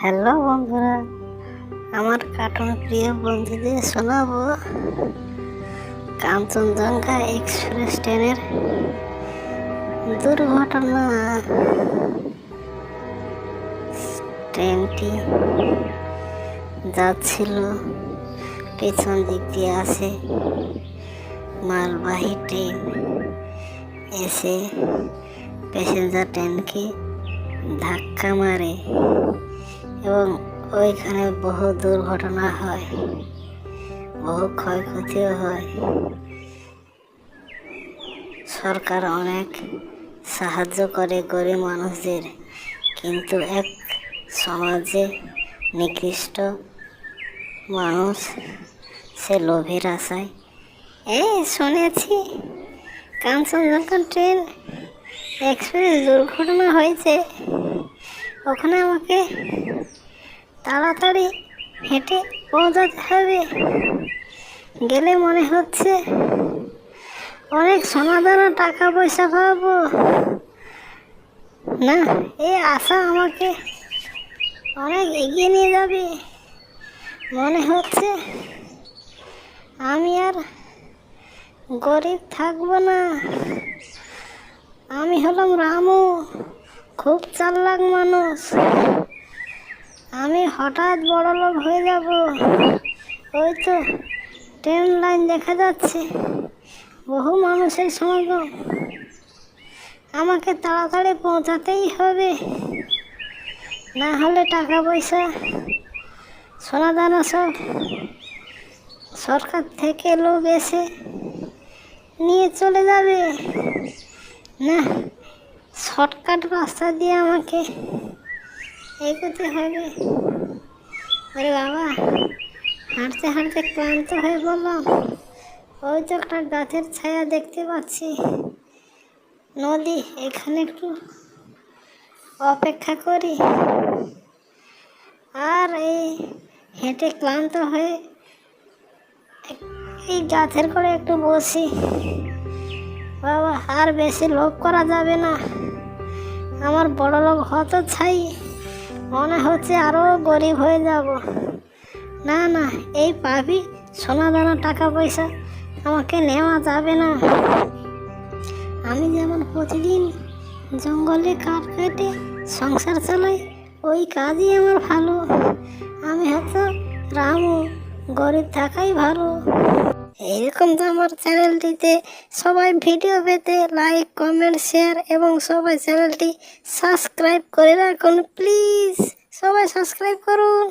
Hello বন্ধুরা, আমার cartoon প্রিয় বন্ধুদের শোনাবো। কাঞ্চনজঙ্ঘা এক্সপ্রেস ট্রেনের দুর্ঘটনা। ট্রেনটি যাচ্ছিল, পেছন দিক দিয়ে আসে মালবাহী ট্রেন। এসে প্যাসেঞ্জার ট্রেনকে ধাক্কা মারে। এবং ওইখানে বহু দুর্ঘটনা হয়। বহু ক্ষয়ক্ষতিও হয়। সরকার অনেক সাহায্য করে গরিব মানুষদের, কিন্তু এক সমাজে নিকৃষ্ট মানুষ সে লোভের আশায়। এই শুনেছি, কাঞ্চনজঙ্ঘা ট্রেন, এক্সপ্রেস দুর্ঘটনা হয়েছে। ওখানে আমাকে তাড়াতাড়ি হেঁটে পৌঁছাতে হবে। গেলে মনে হচ্ছে অনেক সমাধানা টাকা পয়সা পাবো। না, এই আশা আমাকে অনেক এগিয়ে নিয়ে যাবে। মনে হচ্ছে আমি আর গরিব থাকব না। আমি হলাম রামু। খুব চালাক মানুষ। আমি হঠাৎ বড় লোক হয়ে যাব। ওই তো ট্রেন লাইন দেখা যাচ্ছে। বহু মানুষের সমাগম। আমাকে তাড়াতাড়ি পৌঁছাতেই হবে। না হলে টাকা পয়সা, সোনা দানা সব সরকার থেকে লোক এসে নিয়ে চলে যাবে। না শর্টকাট রাস্তা দিয়ে আমাকে এগোতে হবে। আরে বাবা, হাঁটতে হাঁটতে ক্লান্ত হয়ে বললাম, ওই তো একটা গাছের ছায়া দেখতে পাচ্ছি। নদী, এখানে একটু অপেক্ষা করি। আর এই হেঁটে ক্লান্ত হয়ে এই গাছের করে একটু বসি। বাবা, আর বেশি লোভ করা যাবে না। আমার বড় লোক হতে চাই, মনে হচ্ছে আরও গরিব হয়ে যাব। না না, এই পাবি সোনা দানা টাকা পয়সা আমাকে নেওয়া যাবে না। আমি যেমন প্রতিদিন জঙ্গলে কাঠ কেটে সংসার চালাই, ওই কাজই আমার ভালো। আমি হয়তো রামু গরিব থাকাই ভালো। এরকম তো আমার চ্যানেলটিতে সবাই ভিডিও পেতে লাইক কমেন্ট শেয়ার এবং সবাই চ্যানেলটি সাবস্ক্রাইব করে রাখুন প্লিজ সবাই সাবস্ক্রাইব করুন।